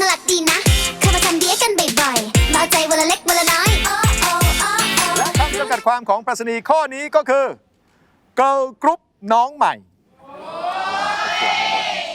น่ารักดีนะ เข้ามาทำเดียกันบ่อยๆมาเอาใจวันละเล็กวันละน้อยโอ้โอ้โอ้โอ้ และคำจำกัดความของปรัชนีข้อนี้ก็คือ Girl Group น้องใหม่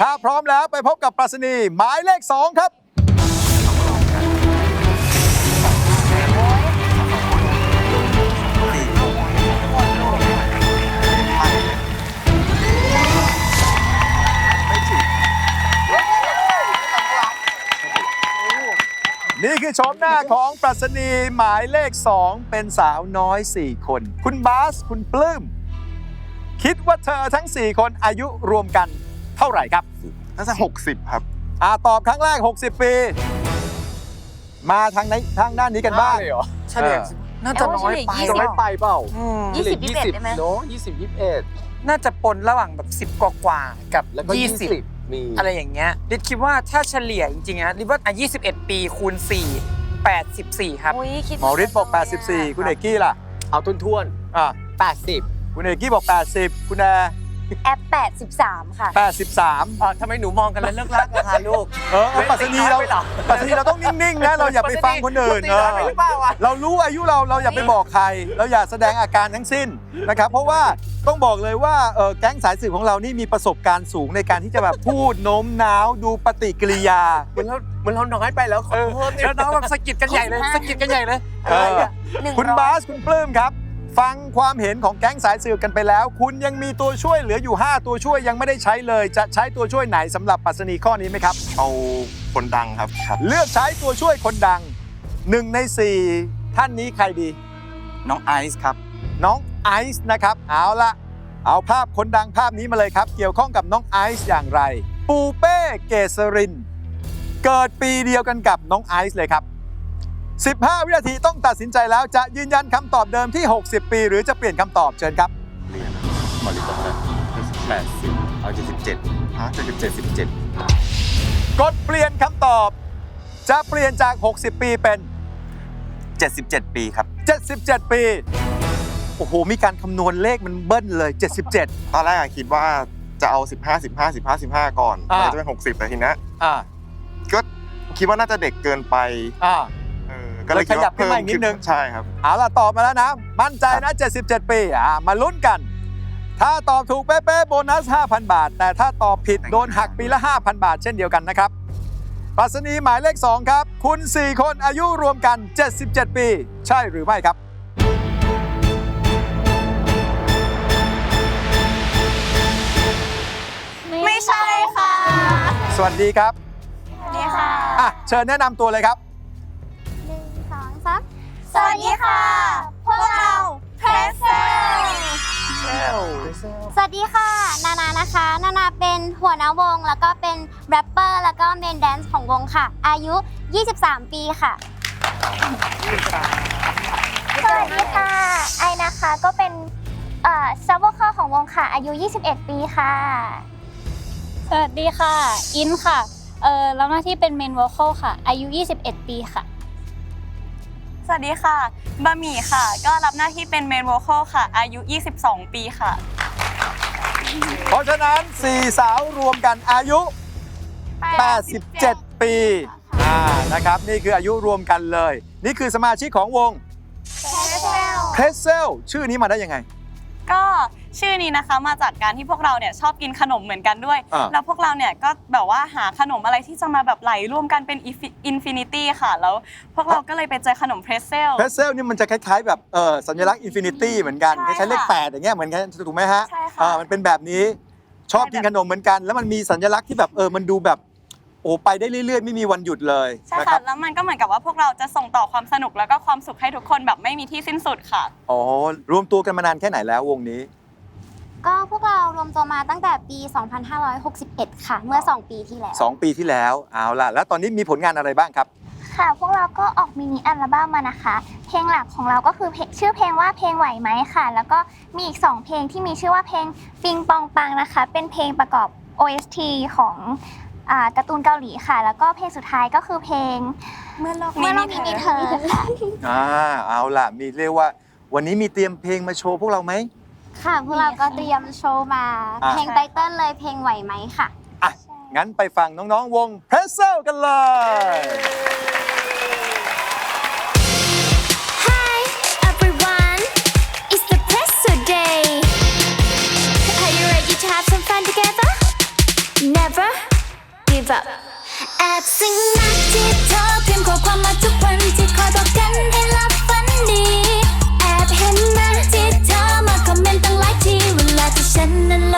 ถ้าพร้อมแล้วไปพบกับปรัชนีหมายเลข 2 ครับ นี่คือชมหน้าของปรัชนีหมายเลข 2 เป็นสาวน้อย 4 คน คุณบาส คุณปลื้ม คิดว่าเธอทั้ง 4 คนอายุรวมกันเท่าไหร่ครับน่าจะ60 ครับ อ่าตอบครั้งแรก 60 ปี มาทางไหนทางด้านนี้กันบ้าง เลยเหรอเฉลี่ยน่าจะน้อยไปเฉลี่ยน้อยไปเปล่าอืมยี่สิบยี่ยี่สิสิบบได้ไหม เนาะยี่สิบยี่สิบเอ็ด น่าจะปนระหว่างแบบสิบกว่าๆกับแล้วก็ยี่ยี่สิสิบบ มีอะไรอย่างเงี้ยลิศคิดว่าถ้าเฉลี่ยจริงๆนะลิศว่าอะ21 ปีคูณ 4 84 ครับ อุ้ยคิดหมอฤทธิ์บอก 84 คุณเอกกี้ล่ะ เอาทุนทวนอ่าแปดสิบคุณเอกกี้บอก 80 คุณแอร์ แอป 83 ค่ะ 83อ๋อทำไมหนูมองกันแล้วเลิกลากกันคะลูก เออเอาปรัชนีเราไม่เหรอปรัชนีเราต้องนิ่งๆนะเราอย่าไปฟังคนอื่นตีน้อยไปหรือเปล่าวะเรารู้อายุเราเราอย่าไปบอกใคร เราอย่าแสดงอาการทั้งสิ้นนะครับ เพราะว่าต้องบอกเลยว่าเออแก๊งสายสืบของเรานี่มีประสบการณ์สูงในการที่จะแบบพูดโน้มน้าวดูปฏิกิริยาเหมือนเราเหมือนเราน้อยไปแล้วขอโทษแล้วน้องแบบสะกิดกันใหญ่เลยสะกิดกันใหญ่เลยเออคุณบาสคุณปลื้มครับ ฟังความเห็นของแก๊งสายสืบกันไปแล้ว คุณยังมีตัวช่วยเหลืออยู่ 5 ตัวช่วยยังไม่ได้ใช้เลย จะใช้ตัวช่วยไหนสำหรับปรัชนีข้อนี้ไหมครับ เอาคนดังครับครับ เลือกใช้ตัวช่วยคนดัง 1 ใน 4 ท่านนี้ใครดี น้องไอซ์ครับ น้องไอซ์นะครับ เอาละเอาภาพคนดังภาพนี้มาเลยครับ เกี่ยวข้องกับน้องไอซ์อย่างไร ปูเป้เกษริน เกิดปีเดียวกันกับน้องไอซ์เลยครับ 15 วินาทีต้องตัดสินใจแล้วจะยืนยันคำตอบเดิมที่ 60 ปี หรือจะเปลี่ยนคำตอบเชิญครับเรียนหมอลิบอกเลยแปดสิบเอาเจ็ดสิบเจ็ดฮะเจ็ดสิบเจ็ดสิบเจ็ดกดเปลี่ยนคำตอบ จะเปลี่ยนจาก 60 ปีเป็นเจ็ดสิบเจ็ดปีครับ 77 ปี โอ้โห มีการคำนวณเลขมันเบิ้ลเลย 77 ตอนแรกอะคิดว่าจะเอา 15 15 15 15 ก่อนอ่า แล้วจะเป็น 60 แต่ทีเนี้ยอ่าก็คิดว่าน่าจะเด็กเกินไป อ่าเออ ก็เลยคิดเลยขยับว่าขึ้นเพิ่มมาอีกนิดนึง ใช่ครับ เอาล่ะตอบมาแล้วนะ มั่นใจนะ 77 ปีอ่ามาลุ้นกัน ถ้าตอบถูกเป๊ะๆโบนัส 5,000 บาท แต่ถ้าตอบผิดโดนหักปีละ 5,000 บาท เช่นเดียวกันนะครับปรัชนีหมายเลข 2 ครับ คุณ 4 คนอายุรวมกัน 77 ปี ใช่หรือไม่ครับ ไม่ใช่ค่ะ สวัสดีครับนี่ค่ะ อะ เชิญแนะนำตัวเลยครับ สวัสดีค่ะ พวกเราเพรสเซลสวัสดีค่ะ นานานะคะ นานาเป็นหัวหน้าวง แล้วก็เป็นแรปเปอร์แล้วก็เมนแดนซ์ของวงค่ะ อายุ 23 ปีค่ะ สวัสดีค่ะ ไอนะคะก็เป็นเอ่อซับวคอของวงค่ะ อายุ 21 ปีค่ะ สวัสดีค่ะ อินค่ะ เอ่อรับหน้าที่เป็นเมนวอลคลค่ะ อายุ 21 ปีค่ะ สวัสดีค่ะบะหมี่ค่ะ ก็รับหน้าที่เป็นเมนโวคอลค่ะ อายุ 22 ปีค่ะ เพราะฉะนั้น 4 สาวรวมกันอายุ 87 ปีอ่านะครับนี่คืออายุรวมกันเลย นี่คือสมาชิกของวงเพรสเซลชื่อนี้มาได้ยังไง ก็ ชื่อนี้นะคะมาจากการที่พวกเราเนี่ยชอบกินขนมเหมือนกันด้วย อ่า แล้วพวกเราเนี่ยก็แบบว่าหาขนมอะไรที่จะมาแบบไหลร่วมกันเป็นอินฟินิตี้ค่ะ แล้วพวกเราก็เลยไปเจอขนมเพรสเซล เพรสเซลนี่มันจะคล้ายๆแบบเออสัญลักษณ์อินฟินิตี้เหมือนกันคใช่ล้ายๆเลขค่ะแปดอย่างเงี้ยเหมือนกันถูกไหมฮะใช่ค่ะอ่ามันเป็นแบบนี้ชอบกินขนมเหมือนกัน แล้วมันมีสัญลักษณ์ที่แบบเออมันดูแบบโอ้ไปได้เรื่อยๆ ไม่มีวันหยุดเลยใช่นะคค่ะรับแล้วมันก็เหมือนกับว่าพวกเราจะส่งต่อความสนุกแล้วก็ความสุขให้ทุกคนแบบไม่มีที่สิ้นสุดค่ะ อ๋อรวมตัวกันมานานแค่ไหนแล้ววงนี้ ก็พวกเรารวมตัวมาตั้งแต่ปี 2561 ค่ะ เมื่อ 2 ปีที่แล้ว 2 ปีที่แล้วเอาล่ะแล้วตอนนี้มีผลงานอะไรบ้างครับ ค่ะ พวกเราก็ออกมินิอัลบั้มมานะคะ เพลงหลักของเราก็คือเพลงชื่อเพลงว่าเพลงไหวไหมค่ะ แล้วก็มีอีก 2 เพลงที่มีชื่อว่าเพลงปิงปองปังนะคะ เป็นเพลงประกอบ OST ของอ่าการ์ตูนเกาหลีค่ะ แล้วก็เพลงสุดท้ายก็คือเพลงเมื่อโลกเมื่อโลกนี้มีเธอค่ะอ่าเอาล่ะมีเรียกว่า วันนี้มีเตรียมเพลงมาโชว์พวกเราไหม ค่ะ พวกเราก็เตรียมโชว์มา อะ เพลงไตเติ้ลเลยเพลงไหวไหมค่ะ อะ งั้นไปฟังน้อง ๆ วงเพรสเซลกันเลย Hi everyone, it's the Presso Day. Are you ready to have some fun together? Never give up. แอบซึ้งนักที่เธอพิมพ์ข้อความมาทุกวันที่คอยบอกกันให้หลับ ฉันนั้น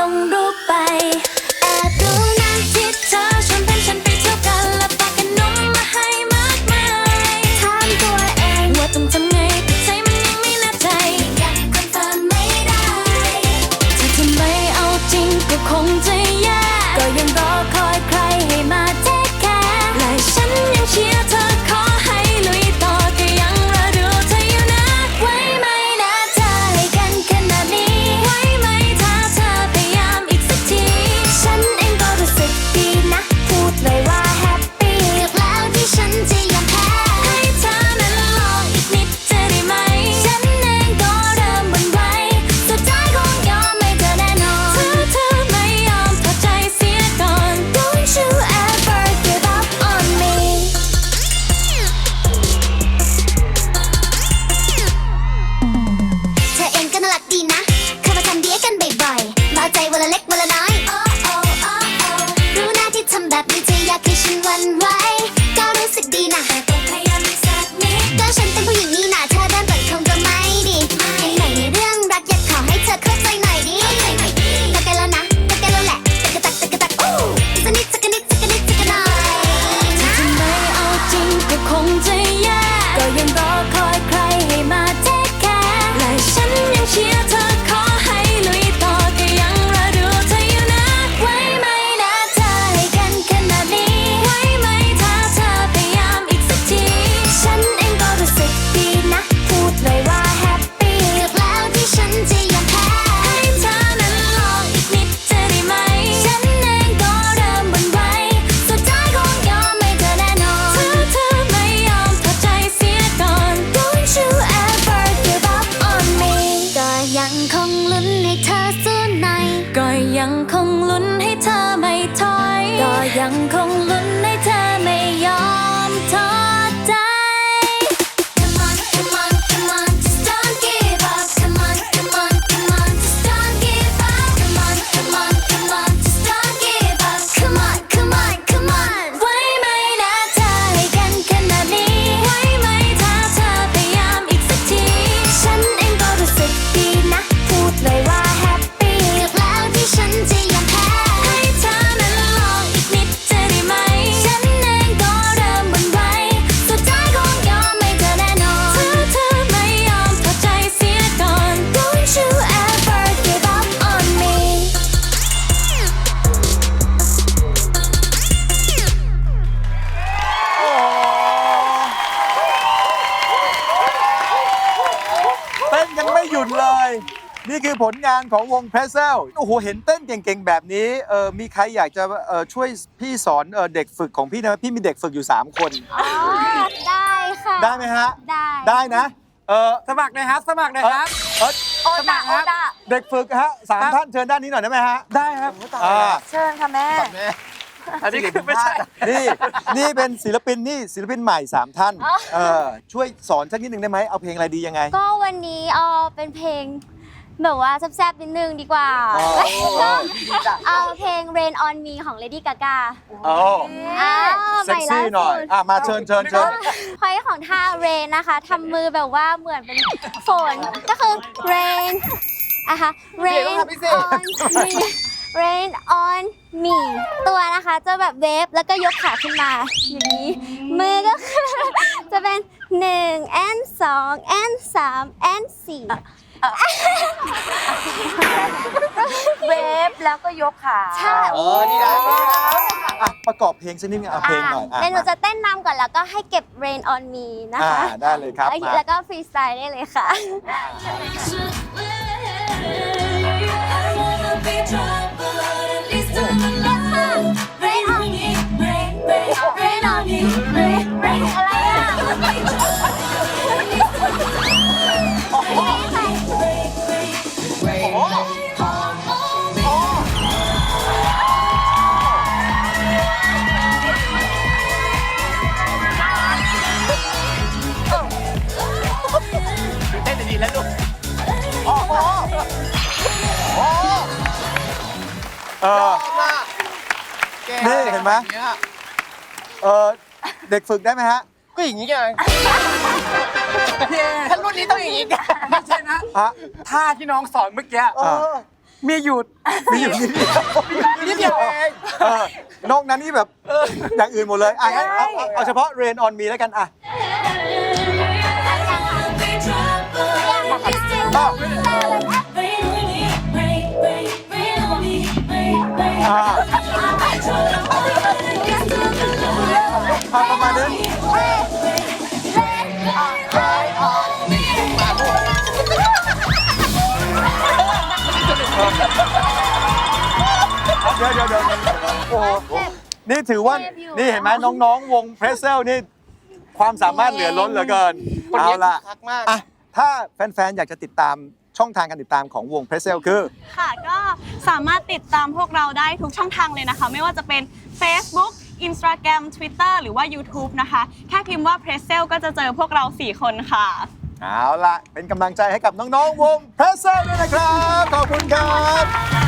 ก็ยั ผลงานของวงเพรสเซลโอ้โหเห็นเต้นเก่งๆแบบนี้เออมีใครอยากจะเออช่วยพี่สอนเออเด็กฝึกของพี่นะพี่มีเด็กฝึกอยู่ 3 คน อ๋อได้ค่ะ ได้ไหมฮะ ได้ได้นะเออสมัครเลยครับสมัครเลยครับ เออโอตาโอตาเด็กฝึกฮะสามครับท่านเชิญด้านนี้หน่อยได้ไหมฮะได้ครับอ่าเชิญค่ะแม่ อันนี้คือไม่ใช่นี่นี่เป็นศิลปินนี่ศิลปินใหม่ 3 ท่านเออช่วยสอนสักนิดหนึ่งได้ไหมเอาเพลงอะไรดียังไง ก็วันนี้เอาเป็นเพลง แบบว่าแซ่บๆนิดนึงดีกว่า อ๋อเอาเพลง Rain on Me ของ Lady Gaga โอ้อ้าวเซ็กซี่หน่อย อะ มาเชิญเชิญเชิญ พอยของท่า Rain นะคะทำมือแบบว่าเหมือนเป็นฝนก็คือ Rain อะคะ Rain on me Rain on me ตัวนะคะจะแบบเวฟแล้วก็ยกขาขึ้นมาอย่างนี้ มือก็คือ จะเป็น 1 and 2 and 3 and 4 เวฟแล้วก็ยกขาใช่ เออนี่นะนี่นะอะประกอบเพลงสักนิดนึงเอาเพลงหน่อยอะเดี๋ยวหนูจะเต้นนำก่อนแล้วก็ให้เก็บ Rain on me นะอ่าคะ ได้เลยครับแล้วมา แล้วก็ฟรีสไตล์ได้เลยค่ะ Rain on me, rain, rain, rain on me, rain, rain อ เออนี่เห็นไหมเออเด็กฝึกได้ไหมฮะก็อย่างนี้ไงถ้ารุ่นนี้ต้องอย่างนี้กันไม่ใช่นะฮะท่าที่น้องสอนเมื่อกี้เออมีหยุดมีอยู่นิดเดียวนิดเดียวเองเออนอกนั้นนี่แบบอย่างอื่นหมดเลยอะงั้นเอาเอาเอาเฉพาะ Rain on Me แล้วกันอะอะอะ อะประมาณนี้เดี๋ยวเดี๋ยวเดี๋ยวโอ้โหนี่ถือว่า นี่เห็นไหมน้องๆ วงเพรสเซลนี่ ความสามารถเหลือล้นเหลือเกินคนเอานี้ล่ะคักมากอะถ้าแฟนๆ อยากจะติดตาม ช่องทางการติดตามของวงเพรสเซลคือ ค่ะก็สามารถติดตามพวกเราได้ทุกช่องทางเลยนะคะ ไม่ว่าจะเป็น Facebook Instagram Twitter หรือว่า YouTube นะคะ แค่พิมพ์ว่า p r e s s e l ก็จะเจอพวกเรา 4 คนค่ะ เอาล่ะ เป็นกำลังใจให้กับน้อง ๆ วงเพรสเซลด้วยนะครับ ขอบคุณครับ